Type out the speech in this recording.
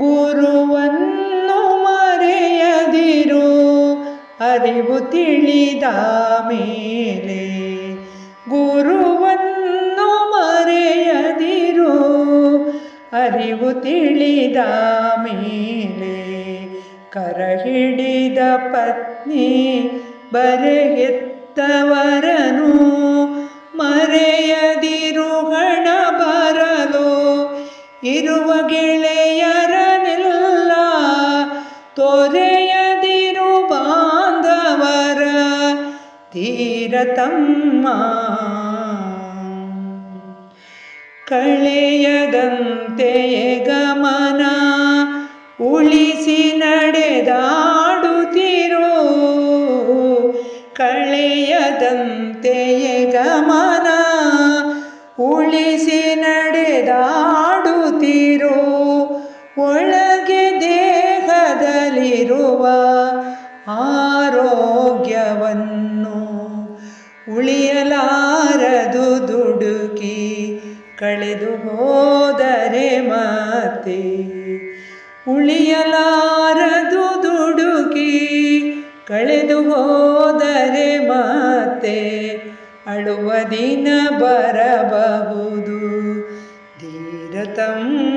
ಗುರುವನ್ನು ಮರೆಯದಿರು. ಅರಿವು ತಿಳಿದ ಮೇಲೆ ಗುರುವನ್ನು ಮರೆಯದಿರು. ಅರಿವು ತಿಳಿದ ಮೇಲೆ ಕರ ಹಿಡಿದ ಪತ್ನಿ ಬರೆಯತ್ತವರನು. ಮರೆಯದಿರು, ಹಣ ಬರಲು, ಇರುವ ಗೆಳೆಯರನೆಲ್ಲ ತೊರೆಯದಿರು ಬಾಂಧವರ ತೀರತಮ್ಮ. ಕಳೆಯದಂತೆ ಕಳೆಯದಂತೆಯೇ ಗಮನ ಉಳಿಸಿ ನಡೆದಾಡುತ್ತಿರೋ. ಕಳೆಯದಂತೆಯೇ ಗಮನ ಉಳಿಸಿ ನಡೆದಾಡುತ್ತಿರೋ. ದೇಹದಲ್ಲಿರುವ ಆರೋಗ್ಯವನ್ನು ಉಳಿಯಲಾರದು ದುಡುಕಿ ಕಳೆದು ಹೋದರೆ ಮತ್ತೆ ಉಳಿಯಲಾರದು ದುಡುಕಿ ಕಳೆದು ಹೋದರೆ ಮತ್ತೆ ಅಳುವ ದಿನ ಬರಬಹುದು, ಧೀರತಮ್ಮ